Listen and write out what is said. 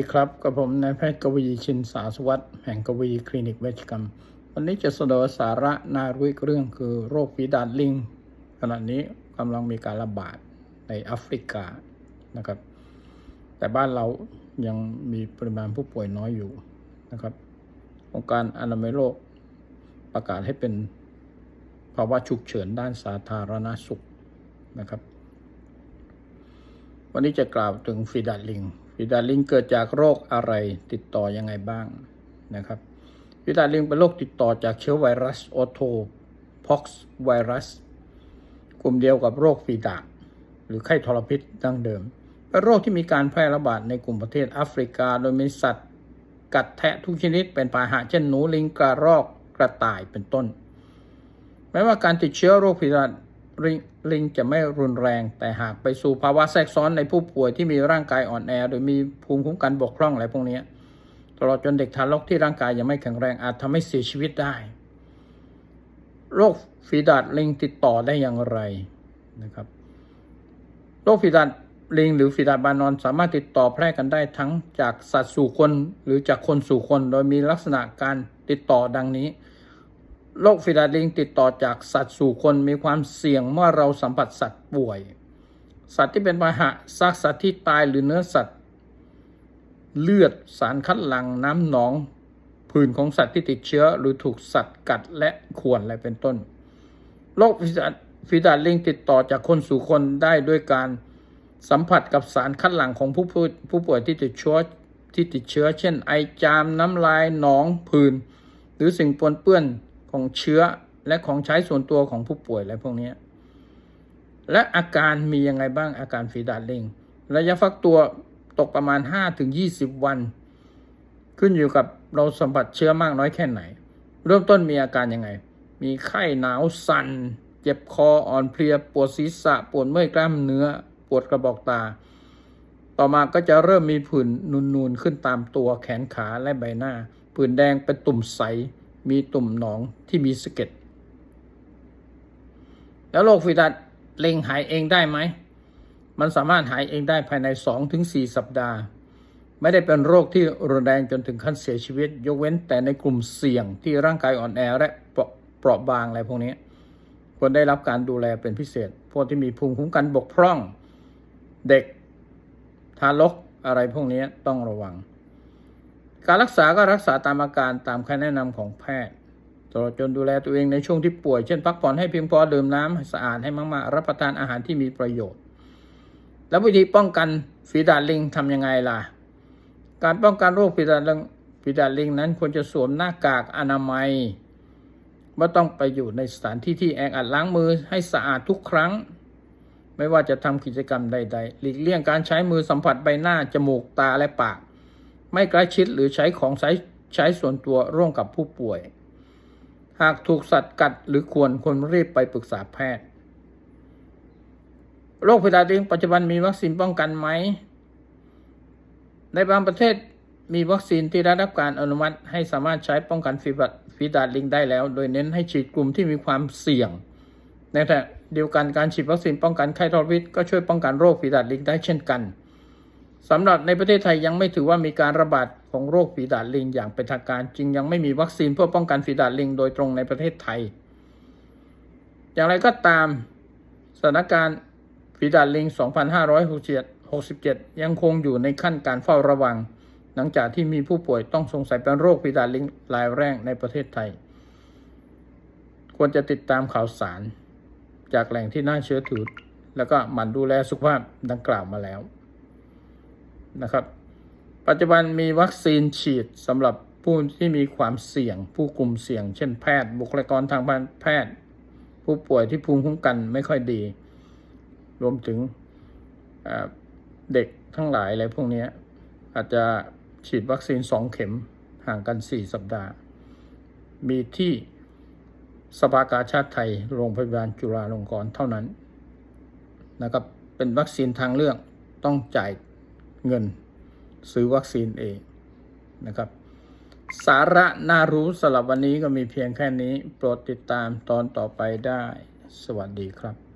สวัสดีครับกับผมนายแพทย์กวีชินสาสวัสดิ์แห่งกวีคลินิกเวชกรรม วันนี้จะเสนอสาระน่ารู้อีกเรื่องคือโรคฝีดาดลิง ขณะนี้กำลังมีการระบาดในแอฟริกานะครับ แต่บ้านเรายังมีปริมาณผู้ป่วยน้อยอยู่นะครับองค์การอนามัยโลกประกาศให้เป็นภาวะฉุกเฉินด้านสาธารณสุขนะครับ วันนี้จะกล่าวถึงฟีดาดลิง ฟีดาดลิงเกิดจากโรคอะไรติดต่อยังไงบ้างนะครับฟีดาดลิงเป็นโรคติดต่อจากเชื้อไวรัสโอโทพ็อกซ์ไวรัสกลุ่มเดียวกับโรคฟีดาดหรือไข้ทรพิษดั้งเดิมเป็นโรคที่มีการแพร่ระบาดในกลุ่มประเทศแอฟริกา โดยมีสัตว์ กัดแทะทุกชนิดเป็นพาหะเช่นหนูลิงกระรอกกระต่ายเป็นต้น แม้ว่าการติดเชื้อโรคฝีดาด ลิงจะไม่รุนแรง แต่หากไปสู่ภาวะแทรกซ้อนในผู้ป่วยที่มีร่างกายอ่อนแอ โดยมีภูมิคุ้มกันบกพร่องอะไรพวกนี้ตลอดจนเด็กทารกที่ร่างกายยังไม่แข็งแรงอาจทำให้เสียชีวิตได้ โรคฝีดาดลิงติดต่อได้อย่างไรนะครับ โรคฝีดาดลิงหรือฝีดาดบานอนสามารถติดต่อแพร่กันได้ทั้งจากสัตว์สู่คนหรือจากคนสู่คน โดยมีลักษณะการติดต่อดังนี้ โรคฝีดาดลิงติดต่อจากสัตว์สู่คนมีความเสี่ยงเมื่อเราสัมผัสสัตว์ป่วย สัตว์ที่เป็นพาหะซากสัตว์ที่ตายหรือเนื้อสัตว์ เลือดสารคัดหลั่งน้ำหนองผื่นของสัตว์ที่ติดเชื้อหรือถูกสัตว์กัดและข่วนอะไรเป็นต้นโรคฝีดาดลิงติดต่อจากคนสู่คนได้ด้วยการสัมผัสกับสารคัดหลั่งของผู้ป่วยผู้ป่วยที่ติดเชื้อที่ติดเชื้อ เช่น ไอจามน้ำลายหนองผื่นหรือสิ่งปนเปื้อน ของเชื้อและของใช้ส่วนตัวของผู้ป่วยอะไรพวกนี้ และอาการมียังไงบ้างอาการฝีดาดลิงระยะฟักตัวตกประมาณ 5-20 วัน ขึ้นอยู่กับเราสัมผัสเชื้อมากน้อยแค่ไหน เริ่มต้นมีอาการยังไง มีไข้หนาวสัน่นเจ็บคออ่อนเพลียปวดศีรษะ ปวดเมื่อยกล้ามเนื้อ ปวดกระบอกตา ต่อมาก็จะเริ่มมีผื่นนูนๆขึ้นตามตัวแขนขาและใบหน้า ผื่นแดงเป็นตุ่มใส มีตุ่มหนองที่มีสะเก็ด แล้วโรคฝีดาดเล็งหายเองได้ไหม มันสามารถหายเองได้ภายใน 2-4 สัปดาห์ ไม่ได้เป็นโรคที่รุนแรงจนถึงขั้นเสียชีวิต ยกเว้นแต่ในกลุ่มเสี่ยงที่ร่างกายอ่อนแอและเปราะบางอะไรพวกนี้ควรได้รับการดูแลเป็นพิเศษ พวกที่มีภูมิคุ้มกันบกพร่อง เด็กทารกอะไรพวกนี้ต้องระวัง การรักษาก็รักษาตามอาการตามคำแนะนำของแพทย์ตลอดจนดูแลตัวเองในช่วงที่ป่วย เช่นพักผ่อนให้เพียงพอดื่มน้ำให้สะอาดให้มากๆ รับประทานอาหารที่มีประโยชน์ แล้ววิธีป้องกันฝีดาดลิงทำยังไงล่ะ การป้องกันโรคฝีดาดลิงฝีดาดลิงนั้นควรจะสวมหน้ากากอนามัยว่าต้องไปอยู่ในสถานที่ที่แออัดล้างมือให้สะอาดทุกครั้ง ไม่ว่าจะทำกิจกรรมใด ๆ หลีกเลี่ยงการใช้มือสัมผัสใบหน้าจมูกตาและปาก ไม่ใกล้ชิดหรือใช้ของใช้ใช้ส่วนตัวร่วมกับผู้ป่วย หากถูกสัตว์กัดหรือควรควรรีบไปปรึกษาแพทย์ โรคฝีดาดลิงปัจจุบันมีวัคซีนป้องกันไหม ในบางประเทศมีวัคซีนที่ได้รับการอนุมัติให้สามารถใช้ป้องกันฝีดาดฝีดาดลิงได้แล้ว โดยเน้นให้ฉีดกลุ่มที่มีความเสี่ยงในขณะเดียวกันการฉีดวัคซีนป้องกันไข้ทรพิษก็ช่วยป้องกันโรคฝีดาดลิงได้เช่นกัน สำหรับในประเทศไทยยังไม่ถือว่ามีการระบาดของโรคฝีดาดลิงอย่างเป็นทางการจึงยังไม่มีวัคซีนเพื่อป้องกันฝีดาดลิงโดยตรงในประเทศไทย อย่างไรก็ตามสถานการณ์ฝีดาดลิง 2567 ยังคงอยู่ในขั้นการเฝ้าระวัง หลังจากที่มีผู้ป่วยต้องสงสัยเป็นโรคฝีดาดลิงรายแรกในประเทศไทย ควรจะติดตามข่าวสาร จากแหล่งที่น่าเชื่อถือ แล้วก็หมั่นดูแลสุขภาพดังกล่าวมาแล้ว นะครับ ปัจจุบันมีวัคซีนฉีดสำหรับผู้ที่มีความเสี่ยง ผู้กลุ่มเสี่ยง เช่นแพทย์บุคลากรทางการแพทย์ ผู้ป่วยที่ภูมิคุ้มกันไม่ค่อยดี รวมถึงเด็กทั้งหลายอะไรพวกนี้อาจจะฉีดวัคซีนสองเข็มห่างกัน 4 สัปดาห์ มีที่สภากาชาติไทย โรงพยาบาลจุฬาลงกรณ์เท่านั้นนะครับ เป็นวัคซีนทางเลือกต้องจ่าย เงินซื้อวัคซีนเองนะครับ สาระน่ารู้สำหรับวันนี้ก็มีเพียงแค่นี้ โปรดติดตามตอนต่อไปได้ สวัสดีครับ